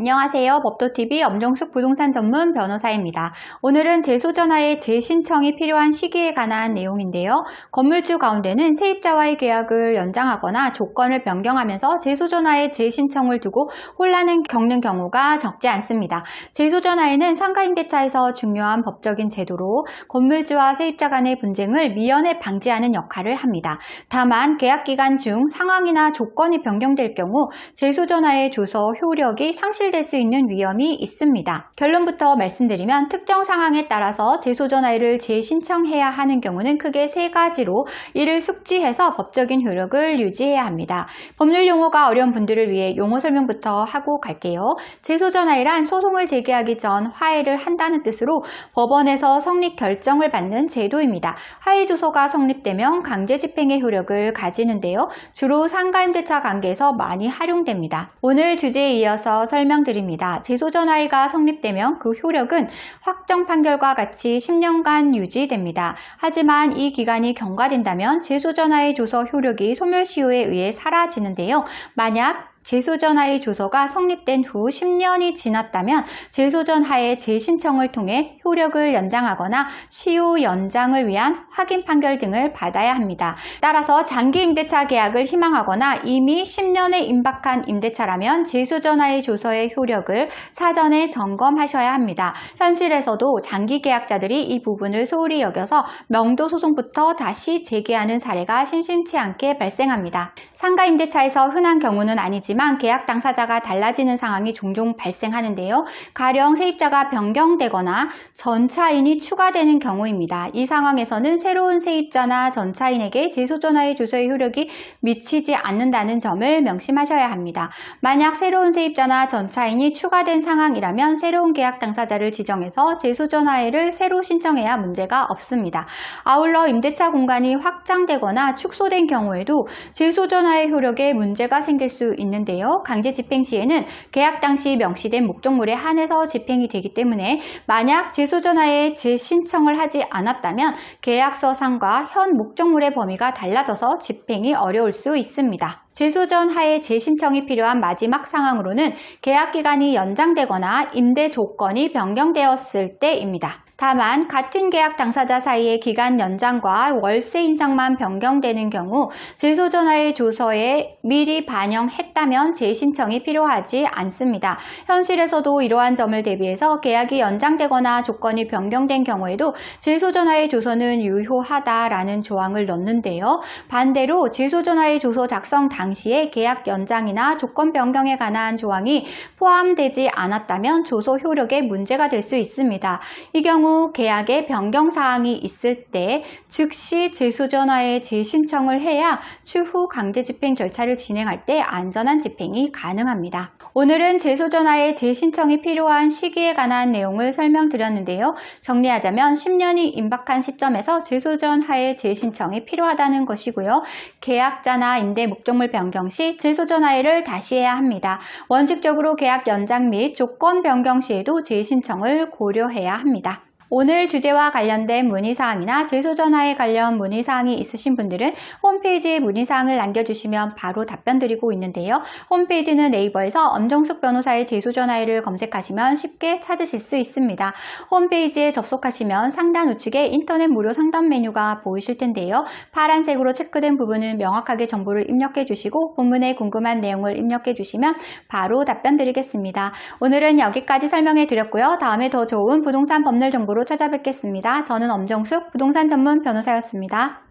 안녕하세요. 법도TV 엄정숙 부동산 전문 변호사입니다. 오늘은 재소전화의 재신청이 필요한 시기에 관한 내용인데요. 건물주 가운데는 세입자와의 계약을 연장하거나 조건을 변경하면서 재소전화의 재신청을 두고 혼란을 겪는 경우가 적지 않습니다. 재소전화에는 상가임대차에서 중요한 법적인 제도로 건물주와 세입자 간의 분쟁을 미연에 방지하는 역할을 합니다. 다만 계약 기간 중 상황이나 조건이 변경될 경우 재소전화의 조서 효력이 상실 될 수 있는 위험이 있습니다. 결론부터 말씀드리면 특정 상황에 따라서 재소전화를 재신청해야 하는 경우는 크게 세 가지로 이를 숙지해서 법적인 효력을 유지해야 합니다. 법률 용어가 어려운 분들을 위해 용어 설명부터 하고 갈게요. 재소전화이란 소송을 제기하기 전 화해를 한다는 뜻으로 법원에서 성립 결정을 받는 제도입니다. 화해 조서가 성립되면 강제 집행의 효력을 가지는데요. 주로 상가임대차 관계에서 많이 활용됩니다. 오늘 주제에 이어서 설명 드립니다. 재소전화위가 성립되면 그 효력은 확정 판결과 같이 10년간 유지됩니다. 하지만 이 기간이 경과된다면 재소전화의 조서 효력이 소멸시효에 의해 사라지는데요. 만약 재소전하의 조서가 성립된 후 10년이 지났다면 재소전하의 재신청을 통해 효력을 연장하거나 시효 연장을 위한 확인 판결 등을 받아야 합니다. 따라서 장기 임대차 계약을 희망하거나 이미 10년에 임박한 임대차라면 재소전하의 조서의 효력을 사전에 점검하셔야 합니다. 현실에서도 장기 계약자들이 이 부분을 소홀히 여겨서 명도 소송부터 다시 재개하는 사례가 심심치 않게 발생합니다. 상가 임대차에서 흔한 경우는 아니지만 계약 당사자가 달라지는 상황이 종종 발생하는데요. 가령 세입자가 변경되거나 전차인이 추가되는 경우입니다. 이 상황에서는 새로운 세입자나 전차인에게 재소전화의 조서의 효력이 미치지 않는다는 점을 명심하셔야 합니다. 만약 새로운 세입자나 전차인이 추가된 상황이라면 새로운 계약 당사자를 지정해서 재소전화회를 새로 신청해야 문제가 없습니다. 아울러 임대차 공간이 확장되거나 축소된 경우에도 재소전화의 효력에 문제가 생길 수 있는 데요. 강제 집행 시에는 계약 당시 명시된 목적물에 한해서 집행이 되기 때문에 만약 재소전화에 재신청을 하지 않았다면 계약서상과 현 목적물의 범위가 달라져서 집행이 어려울 수 있습니다. 재소전 하에 재신청이 필요한 마지막 상황으로는 계약 기간이 연장되거나 임대 조건이 변경되었을 때입니다. 다만 같은 계약 당사자 사이의 기간 연장과 월세 인상만 변경되는 경우 재소전화의 조서에 미리 반영했다면 재신청이 필요하지 않습니다. 현실에서도 이러한 점을 대비해서 계약이 연장되거나 조건이 변경된 경우에도 재소전화의 조서는 유효하다라는 조항을 넣는데요. 반대로 재소전화의 조서 작성 당시에 계약 연장이나 조건 변경에 관한 조항이 포함되지 않았다면 조서 효력에 문제가 될 수 있습니다. 이 경우 계약의 변경 사항이 있을 때 즉시 재소전화에 재신청을 해야 추후 강제 집행 절차를 진행할 때 안전한 집행이 가능합니다. 오늘은 재소전화에 재신청이 필요한 시기에 관한 내용을 설명드렸는데요. 정리하자면 10년이 임박한 시점에서 재소전화에 재신청이 필요하다는 것이고요. 계약자나 임대 목적물 변경 시 재소전화회를 다시 해야 합니다. 원칙적으로 계약 연장 및 조건 변경 시에도 재신청을 고려해야 합니다. 오늘 주제와 관련된 문의사항이나 재소전화에 관련 문의사항이 있으신 분들은 홈페이지에 문의사항을 남겨주시면 바로 답변 드리고 있는데요. 홈페이지는 네이버에서 엄정숙 변호사의 재소전화를 검색하시면 쉽게 찾으실 수 있습니다. 홈페이지에 접속하시면 상단 우측에 인터넷 무료 상담 메뉴가 보이실 텐데요. 파란색으로 체크된 부분은 명확하게 정보를 입력해 주시고 본문에 궁금한 내용을 입력해 주시면 바로 답변 드리겠습니다. 오늘은 여기까지 설명해 드렸고요. 다음에 더 좋은 부동산 법률 정보로 찾아뵙겠습니다. 저는 엄정숙 부동산 전문 변호사였습니다.